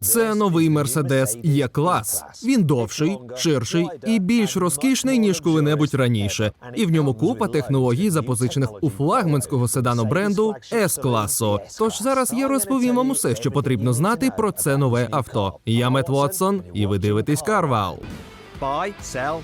Це новий Мерседес є клас. Він довший, ширший і більш розкішний ніж коли-небудь раніше. І в ньому купа технологій, запозичених у флагманського седану бренду с класу. Тож зараз я розповім вам усе, що потрібно знати про це нове авто. Я Мет Вотсон, і ви дивитесь Карвал. Buy, sell,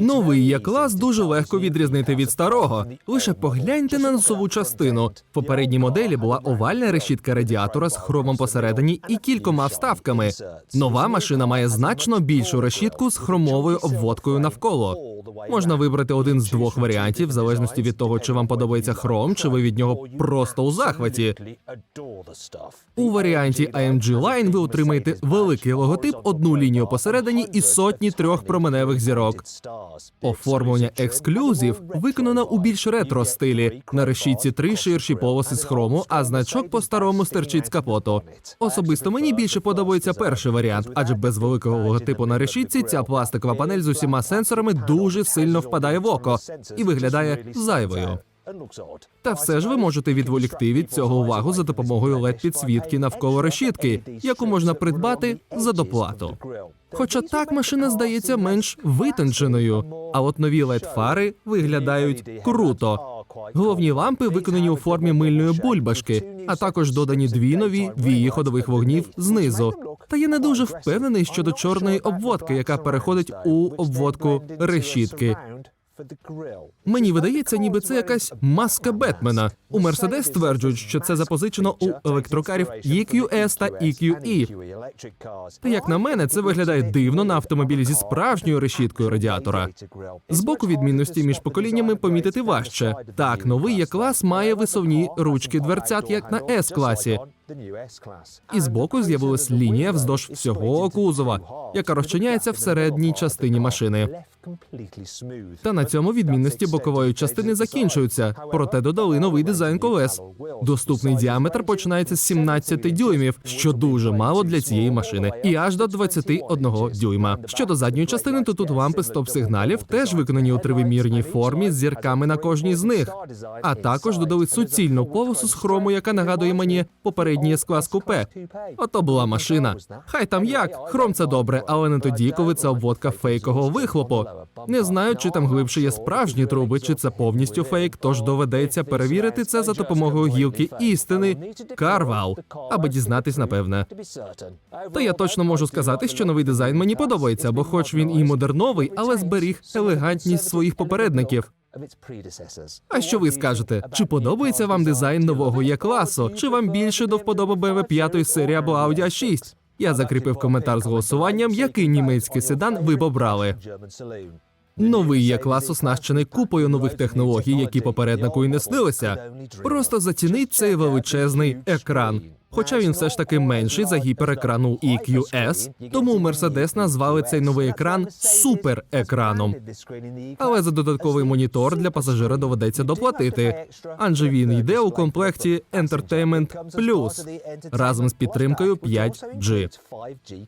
Новий є клас дуже легко відрізнити від старого. Лише погляньте на носову частину. В попередній моделі була овальна решітка радіатора з хромом посередині і кількома вставками. Нова машина має значно більшу решітку з хромовою обводкою навколо. Можна вибрати один з двох варіантів, в залежності від того, чи вам подобається хром, чи ви від нього просто у захваті. У варіанті AMG Line ви отримаєте великий логотип, одну лінію посередині і сотні трьох променевих зірок. Оформлення ексклюзів виконано у більш ретро стилі. На решітці три ширші полоси з хрому, а значок по старому стерчить з капоту. Особисто мені більше подобається перший варіант, адже без великого логотипу на решітці ця пластикова панель з усіма сенсорами дуже сильно впадає в око і виглядає зайвою. Та все ж ви можете відволікти від цього увагу за допомогою led підсвітки навколо решітки, яку можна придбати за доплату. Хоча так машина здається менш витонченою, а от нові led фари виглядають круто. Головні лампи виконані у формі мильної бульбашки, а також додані дві нові вії ходових вогнів знизу. Та я не дуже впевнений щодо чорної обводки, яка переходить у обводку решітки. Мені видається, ніби це якась маска Бетмена. У Мерседес стверджують, що це запозичено у електрокарів EQS та EQE. Та як на мене, це виглядає дивно на автомобілі зі справжньою решіткою радіатора. Збоку відмінності між поколіннями помітити важче. Так, новий Є-клас має висовні ручки дверцят, як на С-класі. І збоку з'явилась лінія вздовж всього кузова, яка розчиняється в середній частині машини. Та на цьому відмінності бокової частини закінчуються, проте додали новий дизайн колес. Доступний діаметр починається з 17 дюймів, що дуже мало для цієї машини, і аж до 21 дюйма. Щодо задньої частини, то тут лампи стоп-сигналів теж виконані у тривимірній формі з зірками на кожній з них. А також додали суцільну полосу з хрому, яка нагадує мені попередній склас купе. Ото була машина. Хай там як, хром це добре, але не тоді, коли це обводка фейкового вихлопу. Не знаю, чи там глибше є справжні труби, чи це повністю фейк, тож доведеться перевірити це за допомогою гілки істини Карвал, аби дізнатись напевне. Та я точно можу сказати, що новий дизайн мені подобається, бо хоч він і модерновий, але зберіг елегантність своїх попередників. А що ви скажете? Чи подобається вам дизайн нового є класу? Чи вам більше до вподоби BMW 5 серії або Audi a 6 Я закріпив коментар з голосуванням, який німецький седан ви б обрали. Новий є клас оснащений купою нових технологій, які попереднику і не снилися. Просто зацініть цей величезний екран. Хоча він все ж таки менший за гіперекран у EQS, тому Mercedes назвали цей новий екран суперекраном. Але за додатковий монітор для пасажира доведеться доплатити, адже він йде у комплекті Entertainment Plus разом з підтримкою 5G.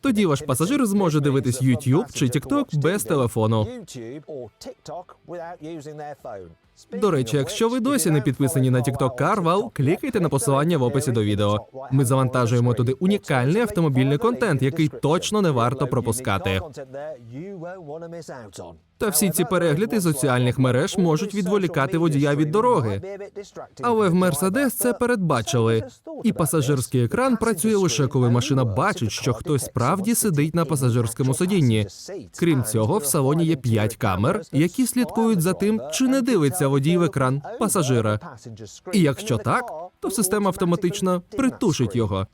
Тоді ваш пасажир зможе дивитись YouTube чи TikTok без телефону. До речі, якщо ви досі не підписані на TikTok Carval, клікайте на посилання в описі до відео. Ми завантажуємо туди унікальний автомобільний контент, який точно не варто пропускати. Та всі ці перегляди соціальних мереж можуть відволікати водія від дороги. Але в Mercedes це передбачили. І пасажирський екран працює лише коли машина бачить, що хтось справді сидить на пасажирському сидінні. Крім цього, в салоні є п'ять камер, які слідкують за тим, чи не дивиться водій в екран пасажира. І якщо так, то система автоматично притушить його.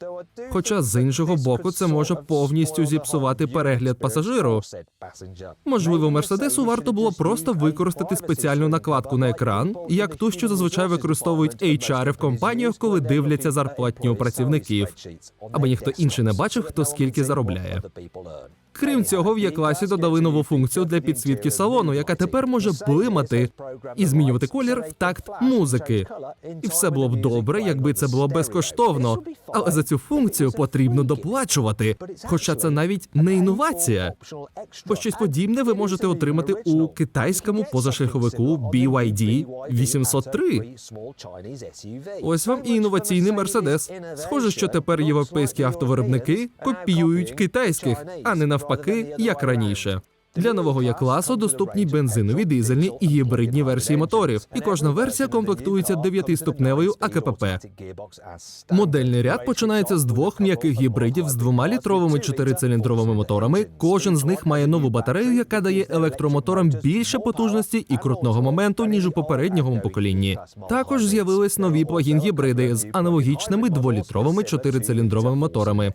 Хоча з іншого боку це може повністю зіпсувати перегляд пасажиру. Можливо, Мерседесу варто було просто використати спеціальну накладку на екран, як ту, що зазвичай використовують HR в компаніях, коли дивляться зарплатню працівників, аби ніхто інший не бачив, хто скільки заробляє. Крім цього, в Є-класі додали нову функцію для підсвітки салону, яка тепер може блимати і змінювати колір в такт музики. І все було б добре, якби це було безкоштовно. Але за цю функцію потрібно доплачувати. Хоча це навіть не інновація. Бо щось подібне ви можете отримати у китайському позашляховику BYD 803. Ось вам і інноваційний мерседес. Схоже, що тепер європейські автовиробники копіюють китайських, а не навпаки, як раніше. Для нового Є-класу доступні бензинові, дизельні і гібридні версії моторів, і кожна версія комплектується 9-ступневою АКПП. Модельний ряд починається з двох м'яких гібридів з двома літровими чотирициліндровими моторами. Кожен з них має нову батарею, яка дає електромоторам більше потужності і крутного моменту ніж у попереднього поколінні. Також з'явились нові плагін-гібриди з аналогічними дволітровими чотирициліндровими моторами.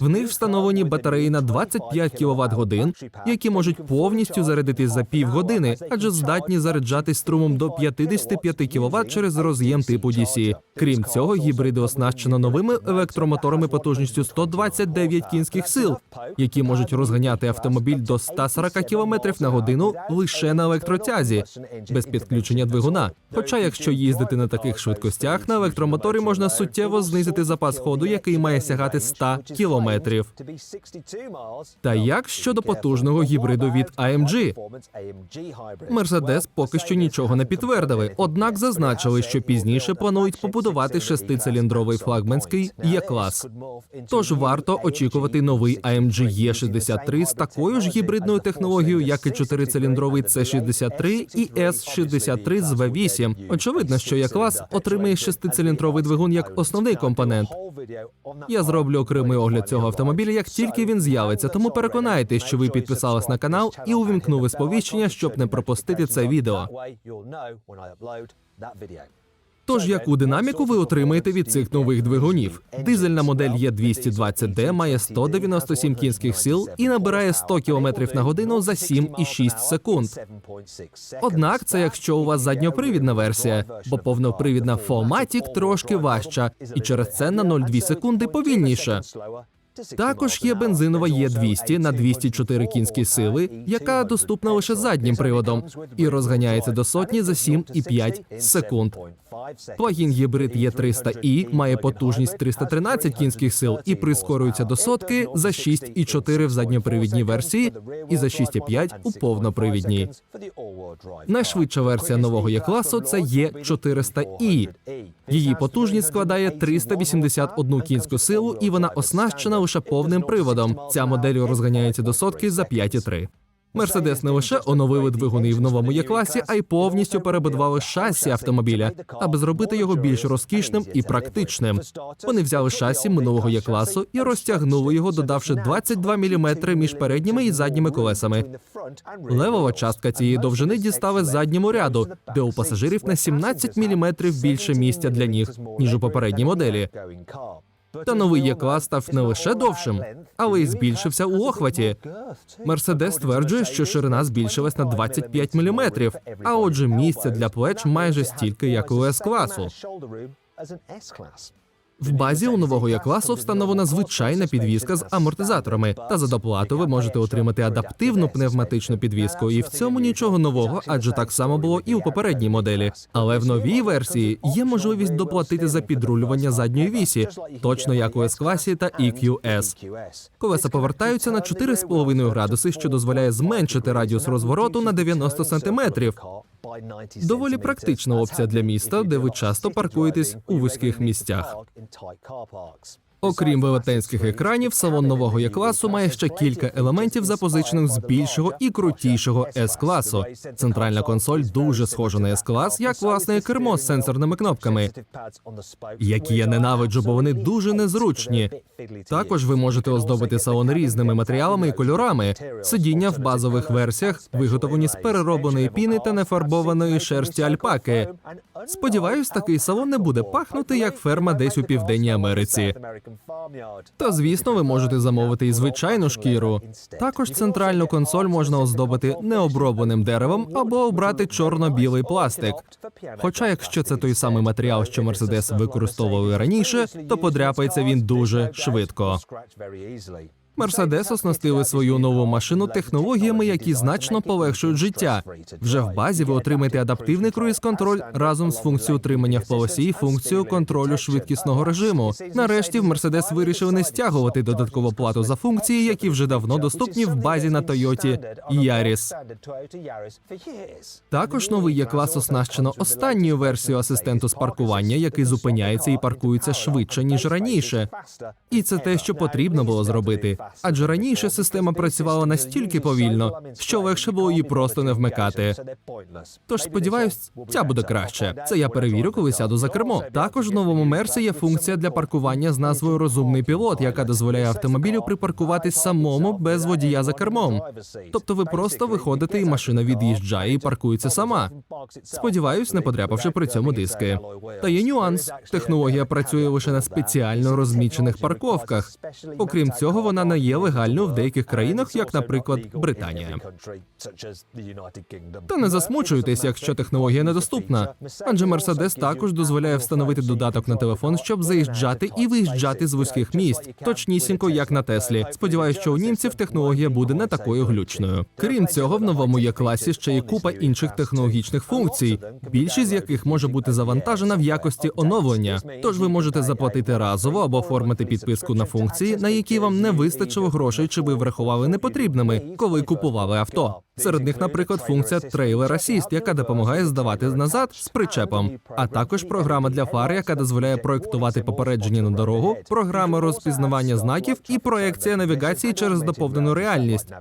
В них встановлені батареї на 25 кВт годин, які можуть повністю зарядитись за півгодини, адже здатні заряджатись струмом до 55 кВт через роз'єм типу DC. Крім цього, гібриди оснащено новими електромоторами потужністю 129 кінських сил, які можуть розганяти автомобіль до 140 км на годину лише на електротязі, без підключення двигуна. Хоча, якщо їздити на таких швидкостях, на електромоторі можна суттєво знизити запас ходу, який має сягати 100 кілометрів. Та як щодо потужного гібриду від AMG? Мерседес поки що нічого не підтвердили, однак зазначили, що пізніше планують побудувати шестициліндровий флагманський Є-клас. Тож варто очікувати новий AMG E63 з такою ж гібридною технологією, як і чотирициліндровий C63 і S63 з V8. Очевидно, що Є-клас отримає шестициліндровий двигун як основний компонент. Я зроблю окремий огляд цього автомобіля, як тільки він з'явиться. Тому переконайтесь, що ви підписались на канал і увімкнули сповіщення, щоб не пропустити це відео. Тож яку динаміку ви отримаєте від цих нових двигунів? Дизельна модель Е220D має 197 кінських сил і набирає 100 км на годину за 7,6 секунд. Однак це якщо у вас задньопривідна версія, бо повнопривідна Fomatic трошки важча, і через це на 0,2 секунди повільніша. Також є бензинова Є200 на 204 кінські сили, яка доступна лише заднім приводом, і розганяється до сотні за 7,5 секунд. Плагін гібрид Є300і має потужність 313 кінських сил і прискорюється до сотки за 6,4 в задньопривідній версії і за 6,5 у повнопривідній. Найшвидша версія нового Є-класу це Є400і. Її потужність складає 381 кінську силу, і вона оснащена лише повним приводом. Ця модель розганяється до сотки за 5,3. Мерседес не лише оновили двигуни в новому Є-класі, а й повністю перебудували шасі автомобіля, аби зробити його більш розкішним і практичним. Вони взяли шасі минулого Є-класу і розтягнули його, додавши 22 мм між передніми і задніми колесами. Левова частка цієї довжини дістали задньому ряду, де у пасажирів на 17 мм більше місця для ніг ніж у попередній моделі. Та новий Є-клас став не лише довшим, але й збільшився у охваті. Мерседес стверджує, що ширина збільшилась на 25 мм, а отже, місця для плеч майже стільки, як у С-класу. В базі у нового Є-класу встановлена звичайна підвізка з амортизаторами, та за доплату ви можете отримати адаптивну пневматичну підвізку. І в цьому нічого нового, адже так само було і у попередній моделі. Але в новій версії є можливість доплатити за підрулювання задньої вісі, точно як у С-класі та EQS. Колеса повертаються на 4,5 градуси, що дозволяє зменшити радіус розвороту на 90 сантиметрів. Доволі практична опція для міста, де ви часто паркуєтесь у вузьких місцях. Окрім велетенських екранів, салон нового Є-класу має ще кілька елементів, запозичених з більшого і крутішого С-класу. Центральна консоль дуже схожа на С-клас, як власне кермо з сенсорними кнопками, які я ненавиджу, бо вони дуже незручні. Також ви можете оздобити салон різними матеріалами і кольорами. Сидіння в базових версіях виготовлені з переробленої піни та нефарбованої шерсті альпаки. Сподіваюсь, такий салон не буде пахнути як ферма десь у південній Америці. Та звісно, ви можете замовити і звичайну шкіру. Також центральну консоль можна оздобити необробленим деревом або обрати чорно-білий пластик. Хоча, якщо це той самий матеріал, що Мерседес використовували раніше, то подряпається він дуже швидко. Мерседес оснастили свою нову машину технологіями, які значно полегшують життя. Вже в базі ви отримаєте адаптивний круїз-контроль разом з функцією утримання в полосі і функцією контролю швидкісного режиму. Нарешті в Мерседес вирішили не стягувати додаткову плату за функції, які вже давно доступні в базі на Тойоті Яріс. Також новий Є-клас оснащено останньою версією асистенту з паркування, який зупиняється і паркується швидше ніж раніше. І це те, що потрібно було зробити. Адже раніше система працювала настільки повільно, що легше було її просто не вмикати. Тож сподіваюсь, ця буде краще. Це я перевірю, коли сяду за кермо. Також в новому мерсі є функція для паркування з назвою Розумний пілот, яка дозволяє автомобілю припаркуватись самому без водія за кермом. Тобто ви просто виходите, і машина від'їжджає і паркується сама. Сподіваюсь, не подряпавши при цьому диски. Та є нюанс. Технологія працює лише на спеціально розмічених парковках. Окрім цього, вона не є легальною в деяких країнах, як, наприклад, Британія. Та не засмучуйтесь, якщо технологія недоступна. Адже Мерседес також дозволяє встановити додаток на телефон, щоб заїжджати і виїжджати з вузьких місць, точнісінько як на Теслі. Сподіваюсь, що у німців технологія буде не такою глючною. Крім цього, в новому є класі ще є купа інших технологічних функцій, більшість з яких може бути завантажена в якості оновлення. Тож ви можете заплатити разово або оформити підписку на функції, на які вам не вистачило грошей, чи ви врахували непотрібними, коли купували авто. Серед них, наприклад, функція Trailer Assist, яка допомагає здавати назад з причепом, а також програма для фар, яка дозволяє проєктувати попередження на дорогу, програма розпізнавання знаків і проекція навігації через доповнену реальність.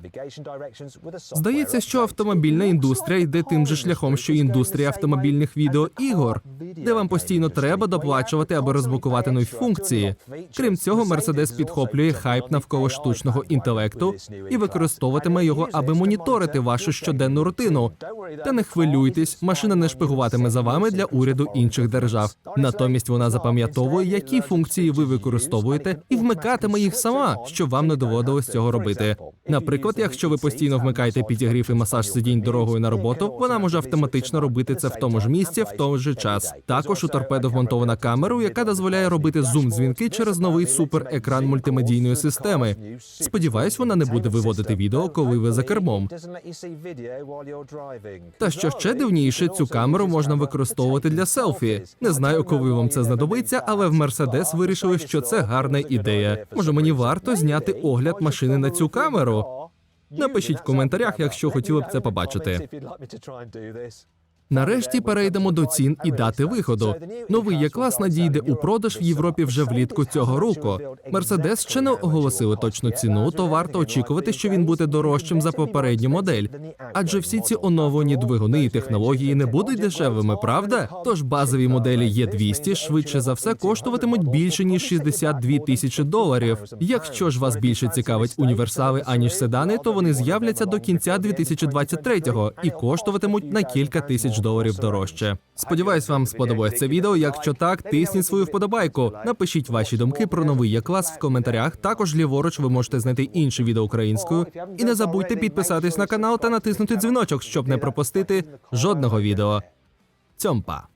Здається, що автомобільна індустрія йде тим же шляхом, що й індустрія автомобільних відеоігор, де вам постійно треба доплачувати, аби розблокувати нові функції. Крім цього, Мерседес підхоплює хайп навколо штучного інтелекту і використовуватиме його, аби моніторити вашу щоденну рутину. Та не хвилюйтесь, машина не шпигуватиме за вами для уряду інших держав. Натомість вона запам'ятовує, які функції ви використовуєте, і вмикатиме їх сама, щоб вам не доводилось цього робити. Наприклад, якщо ви постійно вмикаєте підігрів і масаж сидінь дорогою на роботу, вона може автоматично робити це в тому ж місці в той же час. Також у торпедо вмонтована камера, яка дозволяє робити зум-дзвінки через новий суперекран мультимедійної системи. Сподіваюсь, вона не буде виводити відео, коли ви за кермом. Та що ще дивніше, цю камеру можна використовувати для селфі. Не знаю, коли вам це знадобиться, але в Мерседес вирішили, що це гарна ідея. Може, мені варто зняти огляд машини на цю камеру. Напишіть в коментарях, якщо хотіли б це побачити. Нарешті перейдемо до цін і дати виходу. Новий Є-клас надійде у продаж в Європі вже влітку цього року. Мерседес ще не оголосили точну ціну, то варто очікувати, що він буде дорожчим за попередню модель. Адже всі ці оновлені двигуни і технології не будуть дешевими, правда? Тож базові моделі є 200 швидше за все коштуватимуть більше ніж 62 тисячі доларів. Якщо ж вас більше цікавить універсали аніж седани, то вони з'являться до кінця 2023-го і коштуватимуть на кілька тисяч доларів дорожче. Сподіваюсь, вам сподобалось це відео. Якщо так, тисніть свою вподобайку. Напишіть ваші думки про новий Є-клас в коментарях. Також ліворуч ви можете знайти інші відео українською. І не забудьте підписатись на канал та натиснути дзвіночок, щоб не пропустити жодного відео. Цьомпа!